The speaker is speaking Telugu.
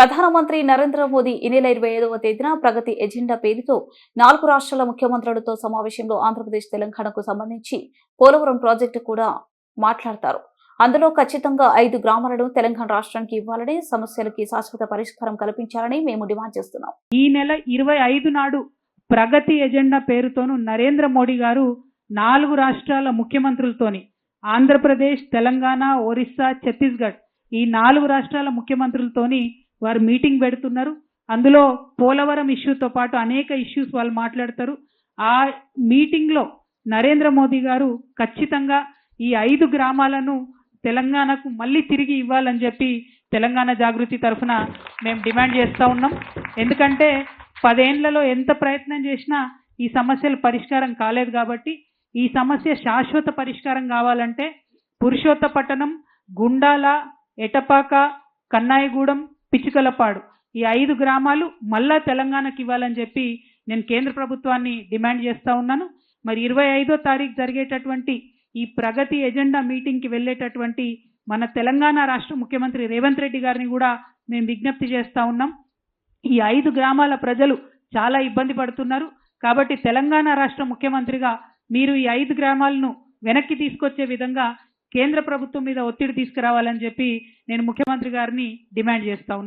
ప్రధానమంత్రి నరేంద్ర మోదీ ఈ నెల ఇరవై ఐదవ తేదీన ప్రగతి ఎజెండా పేరుతో నాలుగు రాష్ట్రాల ముఖ్యమంత్రులతో సమావేశంలో ఆంధ్రప్రదేశ్ తెలంగాణకు సంబంధించి పోలవరం ప్రాజెక్టు కూడా మాట్లాడతారు. అందులో ఖచ్చితంగా ఐదు గ్రామాలను తెలంగాణ రాష్ట్రానికి ఇవ్వాలని సమస్యలకి శాశ్వత పరిష్కారం కల్పించాలని మేము డిమాండ్ చేస్తున్నాం. ఈ నెల ఇరవై ఐదు నాడు ప్రగతి ఎజెండా పేరుతోను నరేంద్ర మోడీ గారు నాలుగు రాష్ట్రాల ముఖ్యమంత్రులతోని ఆంధ్రప్రదేశ్ తెలంగాణ ఒరిస్సా ఛత్తీస్గఢ్ ఈ నాలుగు రాష్ట్రాల ముఖ్యమంత్రులతోని వారు మీటింగ్ పెడుతున్నారు. అందులో పోలవరం ఇష్యూతో పాటు అనేక ఇష్యూస్ వాళ్ళు మాట్లాడతారు. ఆ మీటింగ్లో నరేంద్ర మోదీ గారు ఖచ్చితంగా ఈ ఐదు గ్రామాలను తెలంగాణకు మళ్ళీ తిరిగి ఇవ్వాలని చెప్పి తెలంగాణ జాగృతి తరఫున మేము డిమాండ్ చేస్తూ ఉన్నాం. ఎందుకంటే పదేండ్లలో ఎంత ప్రయత్నం చేసినా ఈ సమస్యలు పరిష్కారం కాలేదు కాబట్టి ఈ సమస్య శాశ్వత పరిష్కారం కావాలంటే పురుషోత్తపట్టణం గుండాల ఎటపాక కన్నాయిగూడెం పిచ్చుకలపాడు. ఈ ఐదు గ్రామాలు మళ్ళా తెలంగాణకి ఇవ్వాలని చెప్పి నేను కేంద్ర ప్రభుత్వాన్ని డిమాండ్ చేస్తూ ఉన్నాను. మరి ఇరవై ఐదో తారీఖు జరిగేటటువంటి ఈ ప్రగతి ఎజెండా మీటింగ్కి వెళ్ళేటటువంటి మన తెలంగాణ రాష్ట్ర ముఖ్యమంత్రి రేవంత్ రెడ్డి గారిని కూడా మేము విజ్ఞప్తి చేస్తూ ఉన్నాం. ఈ ఐదు గ్రామాల ప్రజలు చాలా ఇబ్బంది పడుతున్నారు. కాబట్టి తెలంగాణ రాష్ట్ర ముఖ్యమంత్రిగా మీరు ఈ ఐదు గ్రామాలను వెనక్కి తీసుకొచ్చే విధంగా కేంద్ర ప్రభుత్వం మీద ఒత్తిడి తీసుకురావాలని చెప్పి నేను ముఖ్యమంత్రి గారిని డిమాండ్ చేస్తా ఉన్నాను